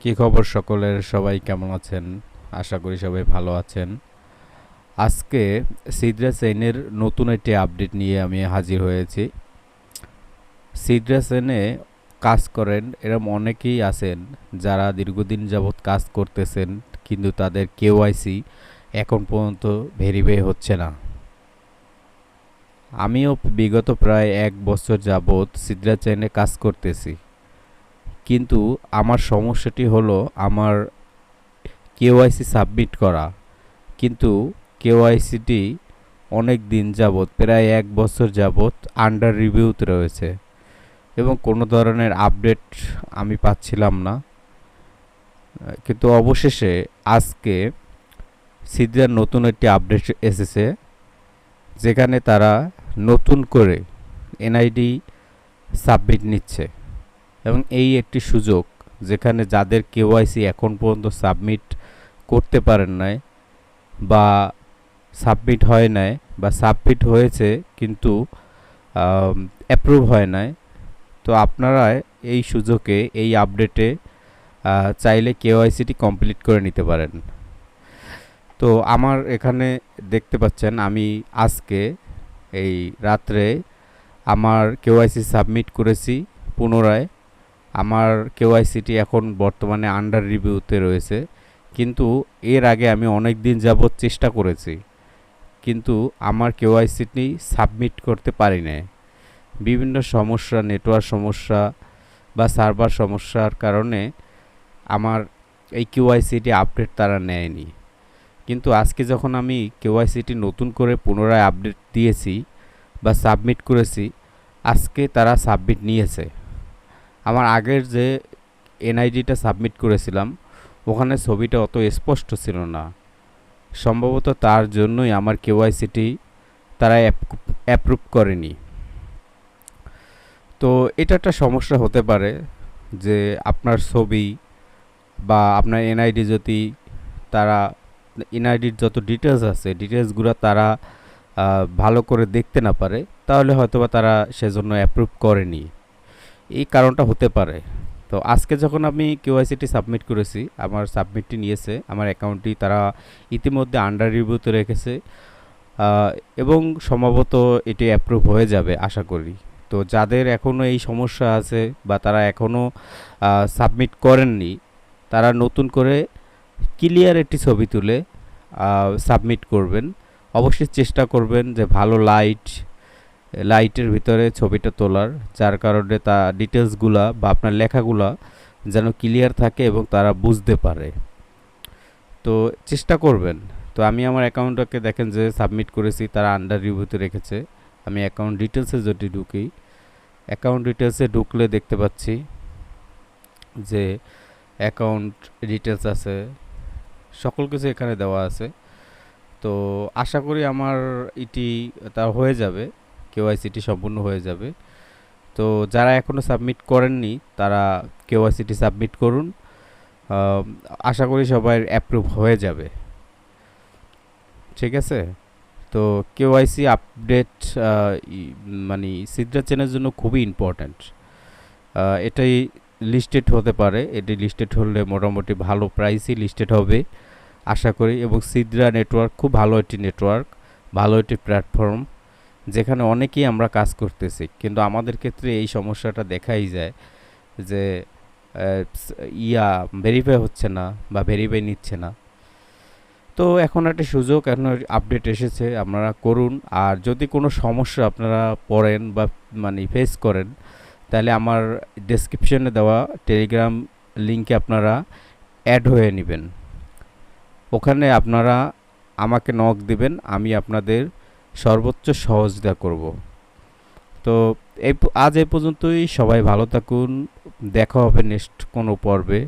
কি খবর সকলের? সবাই কেমন আছেন? আশা করি সবাই ভালো আছেন। আজকে সিদ্রা সেনের নতুন একটি আপডেট নিয়ে আমি হাজির হয়েছি। সিদ্রা সেনে কাজ করেন, এরম অনেকেই আছেন যারা দীর্ঘদিন যাবৎ কাজ করতেছেন, কিন্তু তাদের কেওয়াইসি এখন পর্যন্ত ভেরিফাই হচ্ছে না। আমিও বিগত প্রায় এক বছর যাবৎ সিদ্রা চেনে কাজ করতেছি। কিন্তু আমার সমস্যাটি হলো আমার কেওয়াইসি সাবমিট করা। কিন্তু কেওয়াইসিটি অনেক দিন যাবৎ, প্রায় এক বছর যাবৎ আন্ডার রিভিউতে রয়েছে এবং কোনো ধরনের আপডেট আমি পাচ্ছিলাম না। কিন্তু অবশেষে আজকে সিদ্ধার নতুন একটি আপডেট এসেছে, যেখানে তারা নতুন করে এনআইডি সাবমিট নিচ্ছে। এবং এই একটি সুযোগ যেখানে যাদের কেওয়াইসি এখন পর্যন্ত সাবমিট করতে পারেন নাই বা সাবমিট হয় নাই বা সাবমিট হয়েছে কিন্তু অ্যাপ্রুভ হয় নাই, তো আপনারা এই সুযোগে, এই আপডেটে চাইলে কেওয়াইসিটি কমপ্লিট করে নিতে পারেন। তো আমার এখানে দেখতে পাচ্ছেন, আমি আজকে এই রাত্রে আমার কেওয়াইসি সাবমিট করেছি পুনরায়। আমার কেওয়াইসিটি এখন বর্তমানে আন্ডার রিভিউতে রয়েছে। কিন্তু এর আগে আমি অনেক দিন যাবৎ চেষ্টা করেছি। কিন্তু আমার কেওয়াইসিটি সাবমিট করতে পারি না বিভিন্ন সমস্যা নেটওয়ার্ক সমস্যা বা সার্ভার সমস্যার কারণে আমার এই কেওয়াইসিটি আপডেট তারা নেয়নি। কিন্তু আজকে যখন আমি কেওয়াইসিটি নতুন করে পুনরায় আপডেট দিয়েছি বা সাবমিট করেছি, আজকে তারা সাবমিট নিয়েছে। আমার আগের যে এনআইডিটা সাবমিট করেছিলাম, ওখানে ছবিটা অত স্পষ্ট ছিল না। সম্ভবত তার জন্যই আমার কেওয়াইসিটি তারা অ্যাপ্রুভ করেনি। তো এটা একটা সমস্যা হতে পারে যে আপনার ছবি বা আপনার এনআইডি যদি তারা, এনআইডির যত ডিটেলস আছে ডিটেলসগুলো তারা ভালো করে দেখতে না পারে, তাহলে হয়তোবা তারা সেজন্য অ্যাপ্রুভ করেনি। এই কারণটা হতে পারে। তো আজকে যখন আমি কেওয়াইসিটি সাবমিট করেছি, আমার সাবমিটটি নিয়েছে, আমার অ্যাকাউন্টটি তারা ইতিমধ্যে আন্ডার রিভিউতে রেখেছে এবং সম্ভবত এটি অ্যাপ্রুভ হয়ে যাবে আশা করি। তো যাদের এখনও এই সমস্যা আছে বা তারা এখনও সাবমিট করেননি, তারা নতুন করে ক্লিয়ার একটি ছবি তুলে সাবমিট করবেন। অবশ্যই চেষ্টা করবেন যে ভালো লাইট লাইটের ভিতরে ছবিটা তোলার, যার কারণে তা ডিটেলসগুলা বা আপনার লেখাগুলা যেন ক্লিয়ার থাকে এবং তারা বুঝতে পারে। তো চেষ্টা করবেন। তো আমি আমার অ্যাকাউন্টটাকে দেখেন যে সাবমিট করেছি, তারা আন্ডার রিভিউতে রেখেছে। আমি অ্যাকাউন্ট ডিটেলসে যদি ঢুকি, অ্যাকাউন্ট ডিটেলসে ঢুকলে দেখতে পাচ্ছি যে অ্যাকাউন্ট ডিটেলস আছে, সকল কিছু এখানে দেওয়া আছে। তো আশা করি আমার এটি তা হয়ে যাবে। কেওয়াইসিটি সম্পূর্ণ হয়ে যাবে। তো যারা এখনও সাবমিট করেননি, তারা কেওয়াইসিটি সাবমিট করুন। আশা করি সবাই অ্যাপ্রুভ হয়ে যাবে। ঠিক আছে? তো কেওয়াইসি আপডেট মানে সিদ্রা চেনের জন্য খুবই ইম্পর্ট্যান্ট এটাই লিস্টেড হতে পারে। এটি লিস্টেড হলে মোটামুটি ভালো প্রাইসই লিস্টেড হবে, আশা করি। এবং সিদ্রা নেটওয়ার্ক খুব ভালো একটি নেটওয়ার্ক ভালো একটি প্ল্যাটফর্ম যেখানে অনেকেই আমরা কাজ করতেছি, কিন্তু আমাদের ক্ষেত্রে এই সমস্যাটা দেখাই যায় যে ইয়া ভেরিফাই হচ্ছে না বা ভেরিফাই নিচ্ছে না। তো এখন একটা সুযোগ, এখন আপডেট এসেছে, আপনারা করুন। আর যদি কোনো সমস্যা আপনারা পড়েন বা মানে ফেস করেন, তাহলে আমার ডেসক্রিপশনে দেওয়া টেলিগ্রাম লিঙ্কে আপনারা অ্যাড হয়ে নেবেন। ওখানে আপনারা আমাকে নক দিবেন, আমি আপনাদের সর্বোচ্চ সহযোগিতা করব। তো এই আজ এ পর্যন্তই। সবাই ভালো থাকুন। দেখা হবে নেক্সট কোনো পর্বে।